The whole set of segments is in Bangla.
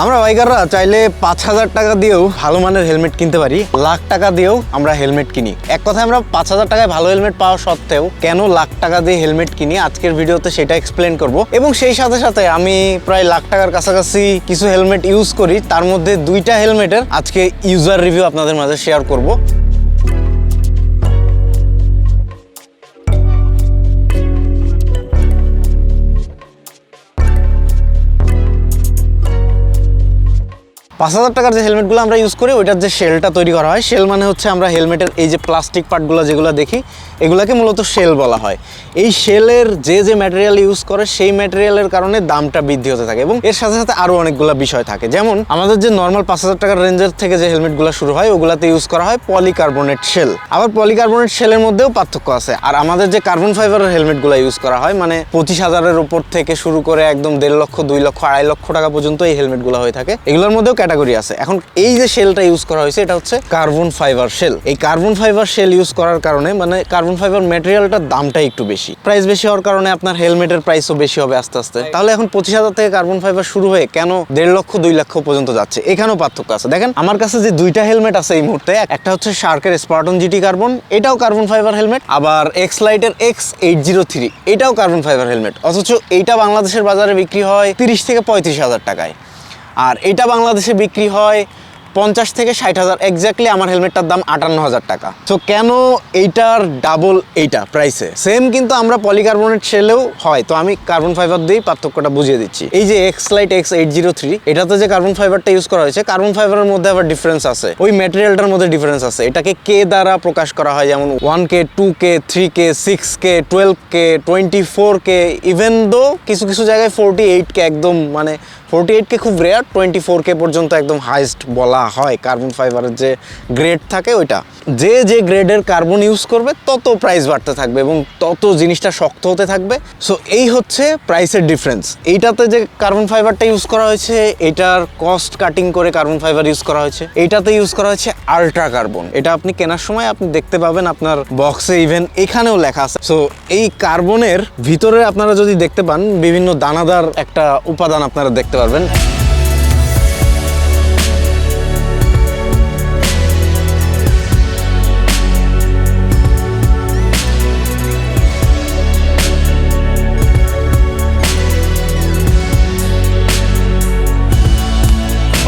আমরা বাইকাররা চাইলে পাঁচ হাজার টাকা দিয়েও ভালো মানের হেলমেট কিনতে পারি। লাখ টাকা দিয়েও আমরা হেলমেট কিনি। এক কথায় আমরা পাঁচ হাজার টাকায় ভালো হেলমেট পাওয়া সত্ত্বেও কেন লাখ টাকা দিয়ে হেলমেট কিনি? আজকের ভিডিওতে সেটা এক্সপ্লেন করব। এবং সেই সাথে সাথে আমি প্রায় লাখ টাকার কাছাকাছি কিছু হেলমেট ইউজ করি। তার মধ্যে দুইটা হেলমেটের আজকে ইউজার রিভিউ আপনাদের মাঝে শেয়ার করব। পাঁচ হাজার টাকার যে হেলমেটগুলো আমরা ইউজ করি, ওইটার যে শেলটা তৈরি করা হয় শেল মানে হচ্ছে আমরা হেলমেটের এই যে প্লাস্টিক পার্টগুলো যেগুলো দেখি, এগুলাকে মূলত শেল বলা হয়। এই শেলের যে যে ম্যাটেরিয়াল ইউজ করে, সেই ম্যাটেরিয়ালের কারণে দামটা বৃদ্ধি হতে থাকে এবং এর সাথে সাথে আরও অনেকগুলো বিষয় থাকে। যেমন, আমাদের যে নর্মাল পাঁচ হাজার টাকার রেঞ্জের থেকে যে হেলমেটগুলো শুরু হয়, ওগুলাতে ইউজ করা হয় পলিকার্বনেট শেল আবার পলিকার্বনেট শেলের মধ্যেও পার্থক্য আছে। আর আমাদের যে কার্বন ফাইবারের হেলমেটগুলো ইউজ করা হয় মানে পঁচিশ হাজারের উপর থেকে শুরু করে একদম দেড় লক্ষ, দুই লক্ষ, আড়াই লক্ষ টাকা পর্যন্ত এই হেলমেটগুলো হয়ে থাকে। এগুলোর মধ্যেও ক্যাটাগরি আছে। এখন এই যে শেলটা ইউজ করা হয়েছে, এটা হচ্ছে কার্বন ফাইবার শেল এই কার্বন ফাইবার শেল ইউজ করার কারণে মানে কার্বন ফাইবার ম্যাটেরিয়ালটার দামটা একটু বেশি। প্রাইস বেশি হওয়ার কারণে আপনার হেলমেটের প্রাইসও বেশি হবে আস্তে আস্তে। তাহলে এখন পঁচিশ হাজার থেকে কার্বন ফাইবার শুরু হয়ে কেন দেড় লক্ষ, দুই লক্ষ পর্যন্ত যাচ্ছে? এখানেও পার্থক্য আছে। দেখেন, আমার কাছে যে দুইটা হেলমেট আছে এই মুহূর্তে, একটা হচ্ছে শার্কের স্পার্টন জিটি কার্বন এটাও কার্বন ফাইবার হেলমেট আবার এক্স লাইটের এক্স এইট জিরো থ্রি এটাও কার্বন ফাইবার হেলমেট অথচ এইটা বাংলাদেশের বাজারে বিক্রি হয় তিরিশ থেকে পঁয়ত্রিশ হাজার টাকায়। আর এটা বাংলাদেশে বিক্রি হয় পঞ্চাশ থেকে ষাট হাজার এক্স্যাক্টলি আমার হেলমেটটার দাম আটান্ন হাজার টাকা। তো কেন এইটার ডাবল এইটা প্রাইসে সেম কিন্তু আমরা পলিকার্বনেট শেলেও হয়, তো আমি কার্বন ফাইবার দিয়েই পার্থক্যটা বুঝিয়ে দিচ্ছি। এই যে X light X eight zero three এটাতে যে কার্বন ফাইবারটা ইউজ করা হয়েছে কার্বন ফাইবারের মধ্যে আবার ডিফারেন্স আছে। ওই ম্যাটেরিয়ালটার মধ্যে ডিফারেন্স আছে। এটাকে কে দ্বারা প্রকাশ করা হয়, যেমন one K two K three K six K twelve K twenty four K even though কিছু কিছু জায়গায় ফোরটি এইট কে একদম মানে ফোরটি এইট কে খুব রেয়ার টোয়েন্টি ফোর কে পর্যন্ত একদম হাইস্ট বলা হয় কার্বন ফাইবারের যে গ্রেড থাকে ওইটা। যে যে গ্রেডের কার্বন ইউজ করবে, তত প্রাইস বাড়তে থাকবে এবং তত জিনিসটা শক্ত হতে থাকবে। সো এই হচ্ছে প্রাইসের ডিফারেন্স এইটাতে যে কার্বন ফাইবারটা ইউজ করা হয়েছে, এটার কস্ট কাটিং করে কার্বন ফাইবার ইউজ করা হয়েছে, এটাতে ইউজ করা হয়েছে আল্ট্রা কার্বন এটা আপনি কেনার সময় আপনি দেখতে পাবেন আপনার বক্সে ইভেন এখানেও লেখা আছে। সো এই কার্বনের ভিতরে আপনারা যদি দেখতে পান, বিভিন্ন দানাদার একটা উপাদান আপনারা দেখতে পারবেন।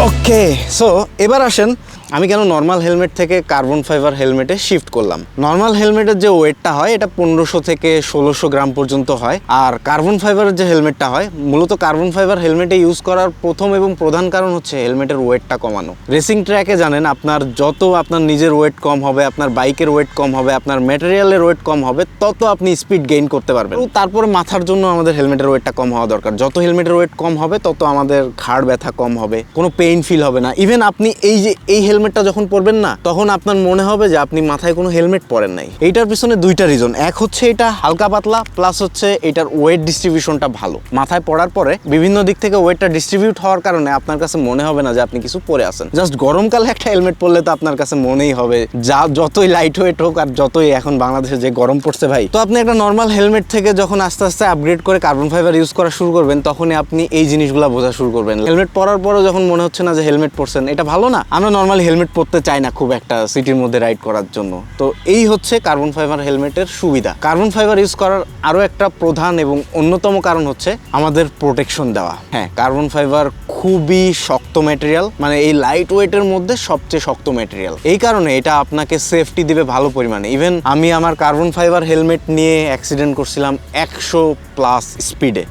ওকে সো এবার আসেন আমি কেন নর্মাল হেলমেট থেকে কার্বন ফাইবার হেলমেটে শিফট করলাম? নর্মাল হেলমেটের যে ওয়েটটা হয়, এটা পনেরোশো থেকে ষোলোশো গ্রাম পর্যন্ত হয়। আর কার্বন ফাইবারের যে হেলমেটটা হয়, মূলত কার্বন ফাইবার হেলমেটে ইউজ করার প্রথম এবং প্রধান কারণ হচ্ছে হেলমেটের ওয়েটটা কমানো। রেসিং ট্র্যাকে জানেন, আপনার যত আপনার নিজের ওয়েট কম হবে, আপনার বাইকের ওয়েট কম হবে, আপনার ম্যাটেরিয়ালের ওয়েট কম হবে, তত আপনি স্পিড গেইন করতে পারবেন। তারপরে মাথার জন্য আমাদের হেলমেটের ওয়েটটা কম হওয়া দরকার। যত হেলমেটের ওয়েট কম হবে, তত আমাদের ঘাড় ব্যথা কম হবে, কোনো পেইন ফিল হবে না। ইভেন আপনি এই যে, এই হেলমেটটা যখন পরবেন না, তখন আপনার মনে হবে যে আপনি মাথায় কোনো হেলমেট পরেন নাই। এইটার পিছনে দুইটা রিজন এক হচ্ছে এটা হালকা পাতলা প্লাস হচ্ছে এটার ওয়েট ডিস্ট্রিবিউশনটা ভালো। মাথায় পড়ার পরে বিভিন্ন দিক থেকে ওয়েটটা ডিস্ট্রিবিউট হওয়ার কারণে আপনার কাছে মনে হবে না যে আপনি কিছু পরে আছেন। জাস্ট গরমকালে একটা হেলমেট পরলে তো আপনার কাছে মনেই হবে যা, যতই লাইট ওয়েট হোক আর যতই এখন বাংলাদেশে যে গরম পড়ছে ভাই। তো আপনি একটা নর্মাল হেলমেট থেকে যখন আস্তে আস্তে আপগ্রেড করে কার্বন ফাইবার ইউজ করা শুরু করবেন, তখনই আপনি এই জিনিসগুলো বোঝা শুরু করবেন। হেলমেট পরার পরও যখন মনে হচ্ছে না যে হেলমেট পরছেন, এটা ভালো না? আমরা নর্মালি হেলমেট পরতে চাই না খুব একটা সিটির মধ্যে রাইড করার জন্য। তো এই হচ্ছে কার্বন ফাইবার হেলমেটের সুবিধা। কার্বন ফাইবার ইউজ করার আরও একটা প্রধান এবং অন্যতম কারণ হচ্ছে আমাদের প্রোটেকশন দেওয়া। হ্যাঁ কার্বন ফাইবার খুবই শক্ত ম্যাটেরিয়াল মানে এই লাইট ওয়েটের মধ্যে সবচেয়ে শক্ত ম্যাটেরিয়াল এই কারণে এটা আপনাকে সেফটি দিবে ভালো পরিমাণে। ইভেন আমি আমার কার্বন ফাইবার হেলমেট নিয়ে অ্যাক্সিডেন্ট করছিলাম একশো প্লাস স্পিডে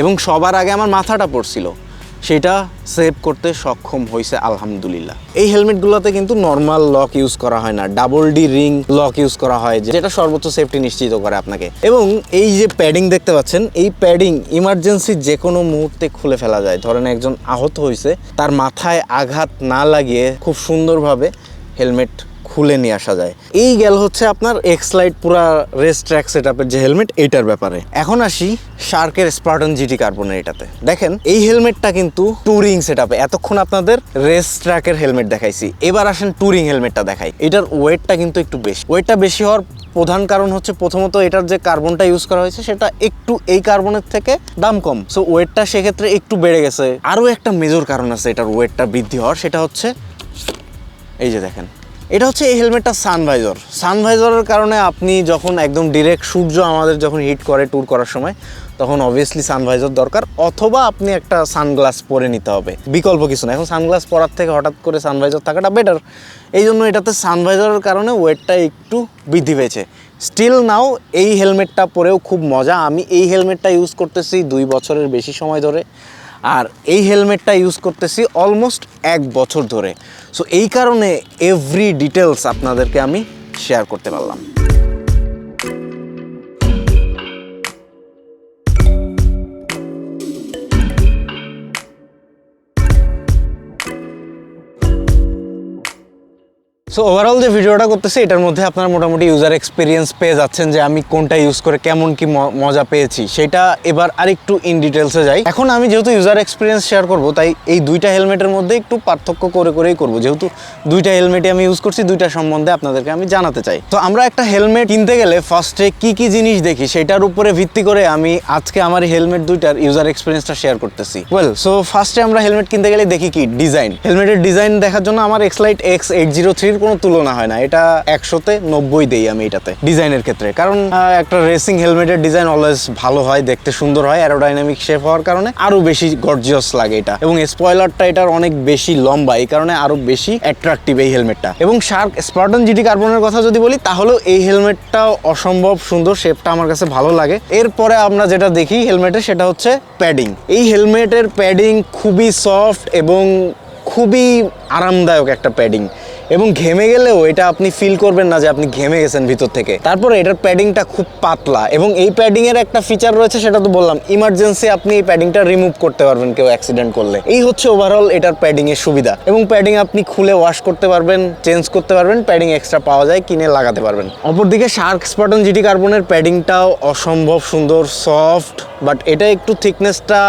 এবং সবার আগে আমার মাথাটা পড়ছিল। সেটা সেভ করতে সক্ষম হয়েছে আলহামদুলিল্লাহ। এই হেলমেটগুলোতে কিন্তু নর্মাল লক ইউজ করা হয় না double D ring lock use করা হয় যেটা সর্বোচ্চ সেফটি নিশ্চিত করে আপনাকে। এবং এই যে প্যাডিং দেখতে পাচ্ছেন, এই প্যাডিং ইমার্জেন্সি যে কোনো মুহূর্তে খুলে ফেলা যায়। ধরেন একজন আহত হয়েছে তার মাথায় আঘাত না লাগিয়ে খুব সুন্দরভাবে হেলমেট খুলে নিয়ে আসা যায়। এই গেল হচ্ছে আপনার এক্স লাইট পুরা রেস ট্র্যাক সেট যে হেলমেট এইটার ব্যাপারে। এখন আসি শার্কের স্পার্টন জিটি কার্বনের এটাতে। দেখেন, এই হেলমেটটা কিন্তু টুরিং সেট এতক্ষণ আপনাদের রেস ট্র্যাকের হেলমেট দেখাইছি। এবার আসেন টুরিং হেলমেটটা দেখাই। এটার ওয়েটটা কিন্তু একটু বেশি। ওয়েটটা বেশি হওয়ার প্রধান কারণ হচ্ছে প্রথমত এটার যে কার্বনটা ইউজ করা হয়েছে, সেটা একটু এই কার্বনের থেকে দাম কম। সো ওয়েটটা সেক্ষেত্রে একটু বেড়ে গেছে। আরও একটা মেজর কারণ আছে এটার ওয়েটটা বৃদ্ধি হওয়ার, সেটা হচ্ছে এই যে দেখেন। এটা হচ্ছে এই হেলমেটটা সানভাইজার সানভাইজারের কারণে আপনি যখন একদম ডিরেক্ট সূর্য আমাদের যখন হিট করে ট্যুর করার সময়, তখন অবভিয়াসলি সানভাইজার দরকার, অথবা আপনি একটা সানগ্লাস পরে নিতে হবে। বিকল্প কিছু না। এখন সানগ্লাস পরার থেকে হঠাৎ করে সানভাইজার থাকাটা বেটার এই জন্য এটাতে সানভাইজারের কারণে ওয়েটটা একটু বৃদ্ধি পেয়েছে। স্টিল নাও এই হেলমেটটা পরেও খুব মজা। আমি এই হেলমেটটা ইউজ করতেছি দুই বছরের বেশি সময় ধরে। আর এই হেলমেটটা ইউজ করতেছি অলমোস্ট এক বছর ধরে। সো এই কারণে এভরি ডিটেলস আপনাদেরকে আমি শেয়ার করতে পারলাম। সো ওভারঅল যে ভিডিওটা করতেছি, এটার মধ্যে আপনারা মোটামুটি ইউজার এক্সপিরিয়েন্স পেয়ে যাচ্ছেন যে আমি কোনটা ইউজ করে কেমন কি মজা পেয়েছি। সেটা এবার আরেকটু ইন ডিটেলসে যাই। এখন আমি যেহেতু ইউজার এক্সপিরিয়েন্স শেয়ার করব, তাই এই দুইটা হেলমেটের মধ্যে একটু পার্থক্য করে, করেই করব। যেহেতু দুইটা হেলমেটই আমি ইউজ করছি, দুইটা সম্বন্ধে আপনাদেরকে আমি জানাতে চাই। তো আমরা একটা হেলমেট কিনতে গেলে ফার্স্টে কি কি জিনিস দেখি, সেটার উপরে ভিত্তি করে আমি আজকে আমার হেলমেট দুইটার ইউজার এক্সপিরিয়েন্সটা শেয়ার করতেছি। ওয়েল সো ফার্স্টে আমরা হেলমেট কিনতে গেলে দেখি কি? ডিজাইন হেলমেটের ডিজাইন দেখার জন্য আমার এক্সলাইট এক্স এইট জিরো থ্রির কোনো তুলনা হয় না। এটা একশোতে নব্বই দেই আমি এটাতে ডিজাইনের ক্ষেত্রে। কারণ একটা রেসিং হেলমেটের ডিজাইন অলওয়েজ ভালো হয়, দেখতে সুন্দর হয় অ্যারোডাইনামিক শেপ হওয়ার কারণে আরও বেশি গর্জিয়াস লাগে এটা। এবং স্পয়লারটা এটার অনেক বেশি লম্বা, এই কারণে আরও বেশি অ্যাট্রাকটিভ এই হেলমেটটা এবং শার্ক স্পার্টন জিটি কার্বনের কথা যদি বলি, তাহলেও এই হেলমেটটাও অসম্ভব সুন্দর শেপটা আমার কাছে ভালো লাগে। এরপরে আমরা যেটা দেখি হেলমেটে সেটা হচ্ছে প্যাডিং এই হেলমেটের প্যাডিং খুবই সফট এবং খুবই আরামদায়ক একটা প্যাডিং এবং ঘেমে গেলেও এটা আপনি ফিল করবেন না যে আপনি ঘেমে গেছেন ভিতর থেকে। তারপরে এটার প্যাডিংটা খুব পাতলা এবং এই প্যাডিং এর একটা ফিচার রয়েছে, সেটা তো বললাম ইমার্জেন্সি আপনি এই প্যাডিংটা রিমুভ করতে পারবেন কেউ অ্যাক্সিডেন্ট করলে। এই হচ্ছে ওভারঅল এটার প্যাডিং এর সুবিধা এবং প্যাডিং আপনি খুলে ওয়াশ করতে পারবেন চেঞ্জ করতে পারবেন প্যাডিং এক্সট্রা পাওয়া যায়, কিনে লাগাতে পারবেন। অপরদিকে শার্ক স্পটন জিটি কার্বনের প্যাডিংটাও অসম্ভব সুন্দর সফট বাট এটা একটু থিকনেসটা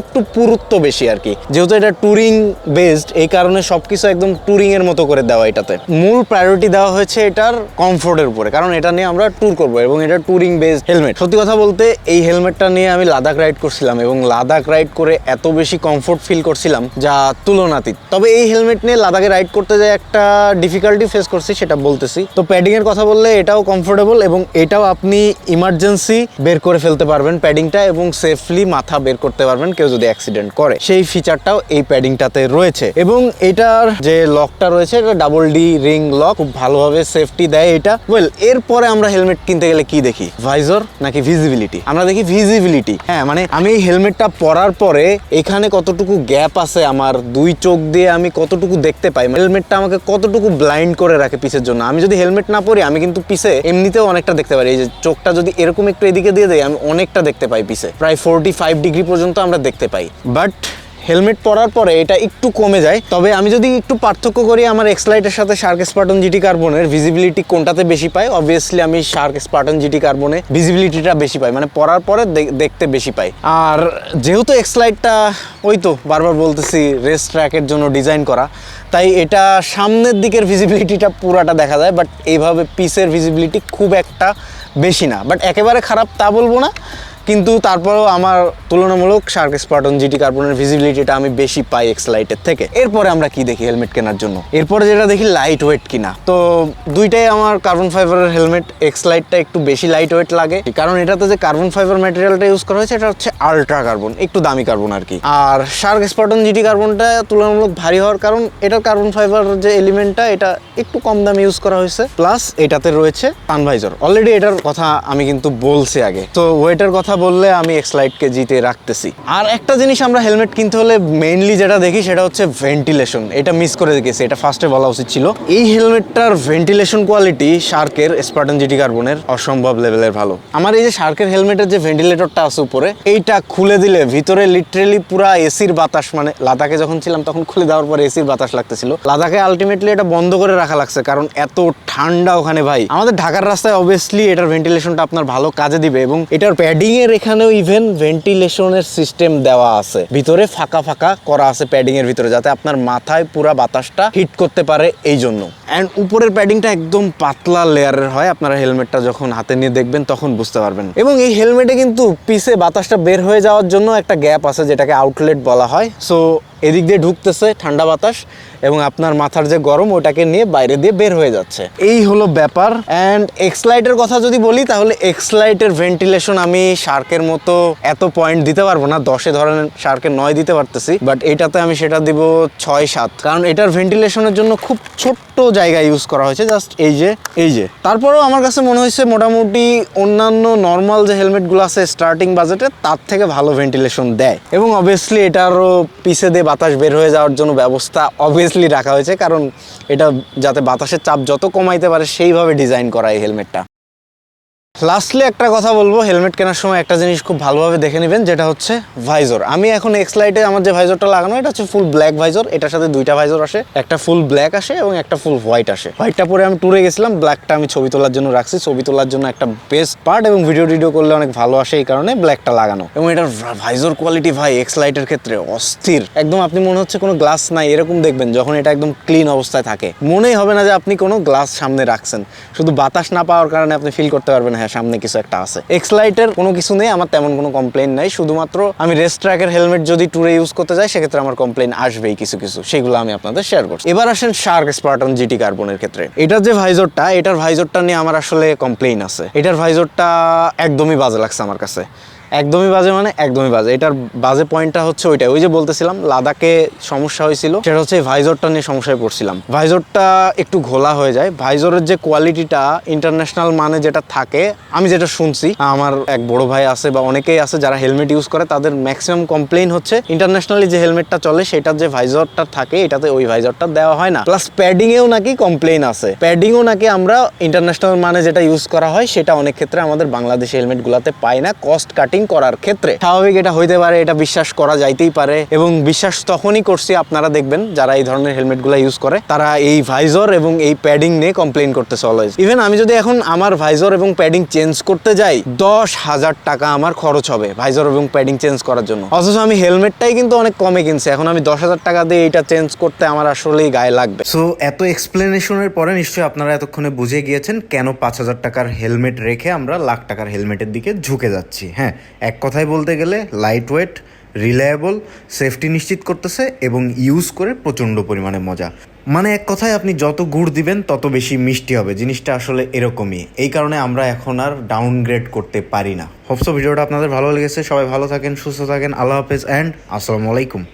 একটু পুরুত্ব বেশি আর কি। যেহেতু এটা টুরিং বেসড এই কারণে সবকিছু একদম টুরিং এর মতো করে দেওয়া এটাতে। মূল প্রায়োরিটি দেওয়া হয়েছে এটার কমফোর্টের উপরে, কারণ এটা নিয়ে আমরা ট্যুর করব এবং এটা টুরিং বেসড হেলমেট সত্যি কথা বলতে, এই হেলমেটটা নিয়ে আমি লাদাখ রাইড করছিলাম এবং লাদাখ রাইড করে এত বেশি কমফোর্ট ফিল করছিলাম যা তুলনাতীত। তবে এই হেলমেট নিয়ে লাদাখে রাইড করতে যে একটা ডিফিকাল্টি ফেস করছি সেটা বলতেছি। তো প্যাডিং এর কথা বললে এটাও কমফোর্টেবল এবং এটাও আপনি ইমার্জেন্সি বের করে ফেলতে পারবেন প্যাডিংটা এবং সেফলি মাথা বের করতে পারবেন কেউ যদি অ্যাক্সিডেন্ট করে। সেই ফিচারটাও এই প্যাডিংটাতে রয়েছে। এবং এটার যে লকটা রয়েছে, এটা ডাবল ডি রিং লক খুব ভালোভাবে সেফটি দেয় এটা। ওয়েল এরপরে আমরা হেলমেট কিনতে গেলে কি দেখি? ভাইজর নাকি ভিজিবিলিটি আমরা দেখি ভিজিবিলিটি হ্যাঁ মানে আমি এই হেলমেটটা পরার পরে এখানে কতটুকু গ্যাপ আছে আমার, দুই চোখ দিয়ে আমি কতটুকু দেখতে পাই? হেলমেটটা আমাকে কতটুকু ব্লাইন্ড করে রাখে পিছের জন্য? আমি যদি হেলমেট না পরি, আমি কিন্তু পিছে এমনিতেও অনেকটা দেখতে পারি। এই যে চোখটা যদি এরকম একটু এদিকে দিয়ে দেয় আমি অনেকটা দেখতে পাই পিছে প্রায় ফোরটি ফাইভ ডিগ্রি পর্যন্ত আমরা দেখতে পাই। বাট হেলমেট পরার পরে এটা একটু কমে যায়। তবে আমি যদি একটু পার্থক্য করি, আমার এক্সলাইটের সাথে শার্ক স্পার্টন জিটি কার্বনের ভিজিবিলিটি কোনটাতে বেশি পাই অবভিয়াসলি আমি শার্ক স্পার্টন জিটি কার্বনে ভিজিবিলিটিটা বেশি পাই। মানে পরার পরে দেখতে বেশি পাই। আর যেহেতু এক্সলাইটটা ওই তো বারবার বলতেছি রেস ট্র্যাকের জন্য ডিজাইন করা, তাই এটা সামনের দিকের ভিজিবিলিটিটা পুরাটা দেখা যায়। বাট এইভাবে পিসের ভিজিবিলিটি খুব একটা বেশি না। বাট একেবারে খারাপ তা বলব না। কিন্তু তারপরেও আমার তুলনামূলক শার্ক স্পার্টন জিটি কার্বনের ভিজিবিলিটিটা আমি বেশি পাই এক্স লাইটের থেকে। এরপরে আমরা কি দেখি হেলমেট কেনার জন্য? এরপরে যেটা দেখি লাইট ওয়েট কিনা। তো দুইটাই আমার কার্বন ফাইবারের হেলমেট এক্স লাইটটা একটু বেশি লাইট ওয়েট লাগে। কারণ এটাতে যে কার্বন ফাইবার ম্যাটেরিয়ালটা ইউজ করা হয়েছে, এটা হচ্ছে আলট্রা কার্বন একটু দামি কার্বন আর কি। আর শার্ক স্পার্টন জিটি কার্বনটা তুলনামূলক ভারী হওয়ার কারণ এটার কার্বন ফাইবার যে এলিমেন্টটা এটা একটু কম দামে ইউজ করা হয়েছে। প্লাস এটাতে রয়েছে সানভাইজার অলরেডি এটার কথা আমি কিন্তু বলছি আগে। তো ওয়েটের কথা বললে আমি এক্সলাইটকে জিতে রাখতেছি। আর একটা জিনিস আমরা হেলমেট কিনতে হলে মেইনলি যেটা দেখি সেটা হচ্ছে ভেন্টিলেশন এটা মিস করে গেছি এটা ফার্স্টে বলা উচিত ছিল। এই হেলমেটটার ভেন্টিলেশন কোয়ালিটি শার্কের স্পার্টন জিটি কার্বনের অসম্ভব লেভেলের ভালো। আমার এই যে শার্কের হেলমেটের যে ভেন্টিলেটরটা আছে উপরে, এইটা খুলে দিলে ভিতরে লিটারেলি পুরা এসির বাতাস মানে লাদাখে যখন ছিলাম তখন খুলে দেওয়ার পর এসির বাতাস লাগতেছিল। লাদাখে আলটিমেটলি এটা বন্ধ করে রাখা লাগছে, কারণ এত ঠান্ডা ওখানে ভাই। আমাদের ঢাকার রাস্তায় অবভিয়াসলি এটার ভেন্টিলেশনটা আপনার ভালো কাজে দিবে এবং এটার প্যাডিং এর এখানেও ইভেন ভেন্টিলেশনের সিস্টেম দেওয়া আছে। ভিতরে ফাঁকা ফাঁকা করা আছে প্যাডিং এর ভিতরে, যাতে আপনার মাথায় পুরো বাতাসটা হিট করতে পারে এই জন্য। অ্যান্ড উপরের প্যাডিংটা একদম পাতলা লেয়ারের হয়, আপনারা হেলমেটটা যখন হাতে নিয়ে দেখবেন তখন বুঝতে পারবেন। এবং এই হেলমেটে কিন্তু পিছে বাতাসটা বের হয়ে যাওয়ার জন্য একটা গ্যাপ আছে, যেটাকে আউটলেট বলা হয়। সো এদিক দিয়ে ঢুকতেছে ঠান্ডা বাতাস এবং আপনার মাথার যে গরম ওটাকে নিয়ে বাইরে দিয়ে বের হয়ে যাচ্ছে। এই হলো ব্যাপার। অ্যান্ড এক্সলাইটের কথা যদি বলি, তাহলে এক্সলাইটের ভেন্টিলেশন আমি শার্কের মতো এত পয়েন্ট দিতে পারব না। দশে ধরেন শার্কের নয় দিতে পারতেছি বাট এটাতে আমি সেটা দিব ছয় সাত। কারণ এটার ভেন্টিলেশনের জন্য খুব ছোট্ট জায়গা ইউজ করা হয়েছে জাস্ট এই যে এই যে। তারপরেও আমার কাছে মনে হয়েছে মোটামুটি অন্যান্য নর্মাল যে হেলমেটগুলো আছে স্টার্টিং বাজেটে তার থেকে ভালো ভেন্টিলেশন দেয়। এবং অবভিয়াসলি এটারও পিছে দিয়ে বাতাস বের হয়ে যাওয়ার জন্য ব্যবস্থা অবভিয়াসলি রাখা হয়েছে, কারণ এটা যাতে বাতাসের চাপ যত কমাইতে পারে সেইভাবে ডিজাইন করা এই হেলমেটটা লাস্টলি একটা কথা বলব হেলমেট কেনার সময় একটা জিনিস খুব ভালোভাবে দেখে নেবেন, যেটা হচ্ছে ভাইজর আমি এখন এক্স লাইটে আমার যে ভাইজরটা লাগানো, এটা হচ্ছে ফুল ব্ল্যাক ভাইজর এটার সাথে দুইটা ভাইজর আসে, একটা ফুল ব্ল্যাক আসে এবং একটা ফুল হোয়াইট আসে। হোয়াইটটা পরে আমি ট্যুরে গেছিলাম ব্ল্যাকটা আমি ছবি তোলার জন্য রাখছি, ছবি তোলার জন্য একটা বেস্ট পার্ট এবং ভিডিও টিডিও করলে অনেক ভালো আসে এই কারণে ব্ল্যাকটা লাগানো। এবং এটার ভাইজর কোয়ালিটি ভাই এক্স লাইটের ক্ষেত্রে অস্থির। একদম আপনি মনে হচ্ছে কোনো গ্লাস নাই, এরকম দেখবেন যখন এটা একদম ক্লিন অবস্থায় থাকে। মনেই হবে না যে আপনি কোনো গ্লাস সামনে রাখছেন। শুধু বাতাস না পাওয়ার কারণে আপনি ফিল করতে পারবেন হ্যাঁ সামনে কিছু একটা আছে। এক্স লাইটের কোনো কিছু নেই, আমার তেমন কোনো কমপ্লেন নাই। শুধুমাত্র আমি রেস্ট ট্র্যাকের হেলমেট যদি ট্যুরে ইউজ করতে যাই, সেক্ষেত্রে আমার কমপ্লেন আসবেই কিছু কিছু। সেগুলো আমি আপনাদের শেয়ার করছি। এবার আসেন শার্ক স্পার্টন জিটি কার্বনের ক্ষেত্রে। এটার যে ভাইজরটা এটার ভাইজরটা নিয়ে আমার আসলে কমপ্লেন আছে। এটার ভাইজরটা একদমই বাজে লাগছে আমার কাছে। একদমই বাজে মানে একদমই বাজে। এটার বাজে পয়েন্টটা হচ্ছে ওইটাই। ওই যে বলতেছিলাম, লাদাখে সমস্যা হয়েছিল। সেটা হচ্ছে ভাইজরটা নিয়ে সমস্যায় পড়ছিলাম। ভাইজরটা একটু ঘোলা হয়ে যায়। ভাইজরের যে কোয়ালিটিটা ইন্টারন্যাশনাল মানে যেটা থাকে, আমি যেটা শুনছি, আমার এক বড় ভাই আছে বা অনেকেই আছে যারা হেলমেট ইউজ করে, তাদের ম্যাক্সিমাম কমপ্লেইন হচ্ছে ইন্টারন্যাশনালি যে হেলমেটটা চলে সেটার যে ভাইজরটা থাকে, এটাতে ওই ভাইজরটা দেওয়া হয় না। প্লাস প্যাডিং এও নাকি কমপ্লেইন আছে। প্যাডিংও নাকি আমরা ইন্টারন্যাশনাল মানে যেটা ইউজ করা হয়, সেটা অনেক ক্ষেত্রে আমাদের বাংলাদেশি হেলমেট গুলাতে পাই না। কস্ট কাটিং করার ক্ষেত্রে। স্বাভাবিক এটা হইতে পারে, এটা বিশ্বাস করা যাইতেই পারে এবং বিশ্বাস তখনই করছি, আপনারা দেখবেন যারা এই ধরনের হেলমেটগুলা ইউজ করে, তারা এই ভাইজর এবং এই প্যাডিং নিয়ে কমপ্লেন করতেছে অলওয়েজ ইভেন আমি যদি এখন আমার ভাইজর এবং প্যাডিং চেঞ্জ করতে যাই, দশ হাজার টাকা আমার খরচ হবে ভাইজর এবং প্যাডিং চেঞ্জ করার জন্য। অথচ আমি হেলমেটটাই কিন্তু অনেক কমে কিনছি, এখন আমি দশ হাজার টাকা দিয়ে এটা চেঞ্জ করতে আমার আসলেই গায়ে লাগবে। সো এত এক্সপ্লেনেশনের পরে নিশ্চয়ই আপনারা এতক্ষণে বুঝে গিয়েছেন কেন পাঁচ হাজার টাকার হেলমেট রেখে আমরা লাখ টাকার হেলমেটের দিকে ঝুঁকে যাচ্ছি হ্যাঁ? এক কথায় বলতে গেলে লাইট ওয়েট রিলায়েবল সেফটি নিশ্চিত করতেছে এবং ইউজ করে প্রচণ্ড পরিমাণে মজা। মানে এক কথায় আপনি যত গুড় দিবেন, তত বেশি মিষ্টি হবে। জিনিসটা আসলে এরকমই। এই কারণে আমরা এখন আর ডাউনগ্রেড করতে পারি না। হোপসো ভিডিওটা আপনাদের ভালো লেগেছে। সবাই ভালো থাকেন, সুস্থ থাকেন। আল্লাহ হাফেজ অ্যান্ড আসসালামু আলাইকুম।